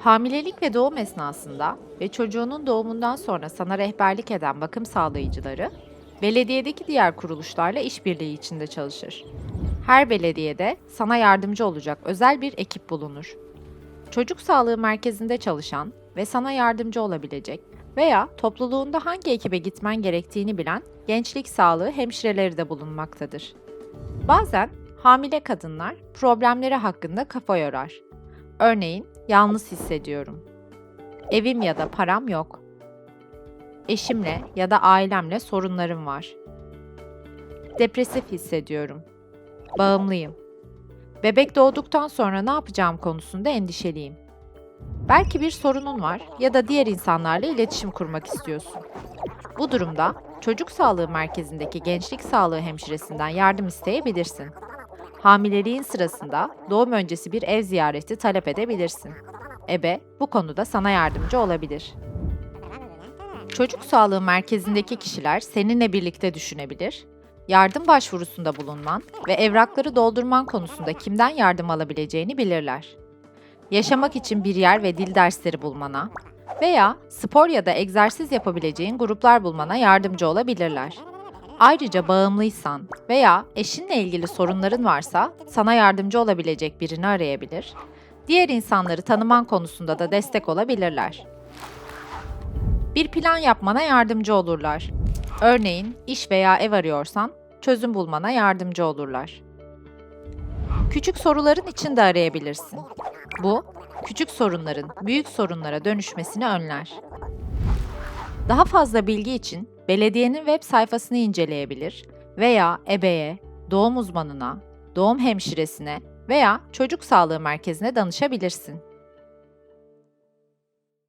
Hamilelik ve doğum esnasında ve çocuğunun doğumundan sonra sana rehberlik eden bakım sağlayıcıları, belediyedeki diğer kuruluşlarla işbirliği içinde çalışır. Her belediyede sana yardımcı olacak özel bir ekip bulunur. Çocuk sağlığı merkezinde çalışan ve sana yardımcı olabilecek veya topluluğunda hangi ekibe gitmen gerektiğini bilen gençlik sağlığı hemşireleri de bulunmaktadır. Bazen hamile kadınlar problemleri hakkında kafa yorar. Örneğin yalnız hissediyorum. Evim ya da param yok. Eşimle ya da ailemle sorunlarım var. Depresif hissediyorum. Bağımlıyım. Bebek doğduktan sonra ne yapacağım konusunda endişeliyim. Belki bir sorunun var ya da diğer insanlarla iletişim kurmak istiyorsun. Bu durumda çocuk sağlığı merkezindeki gençlik sağlığı hemşiresinden yardım isteyebilirsin. Hamileliğin sırasında doğum öncesi bir ev ziyareti talep edebilirsin. Ebe bu konuda sana yardımcı olabilir. Çocuk sağlığı merkezindeki kişiler seninle birlikte düşünebilir, yardım başvurusunda bulunman ve evrakları doldurman konusunda kimden yardım alabileceğini bilirler. Yaşamak için bir yer ve dil dersleri bulmana veya spor ya da egzersiz yapabileceğin gruplar bulmana yardımcı olabilirler. Ayrıca bağımlıysan veya eşinle ilgili sorunların varsa sana yardımcı olabilecek birini arayabilir. Diğer insanları tanıman konusunda da destek olabilirler. Bir plan yapmana yardımcı olurlar. Örneğin iş veya ev arıyorsan çözüm bulmana yardımcı olurlar. Küçük soruların için de arayabilirsin. Bu, küçük sorunların büyük sorunlara dönüşmesini önler. Daha fazla bilgi için belediyenin web sayfasını inceleyebilir veya ebeye, doğum uzmanına, doğum hemşiresine veya çocuk sağlığı merkezine danışabilirsin.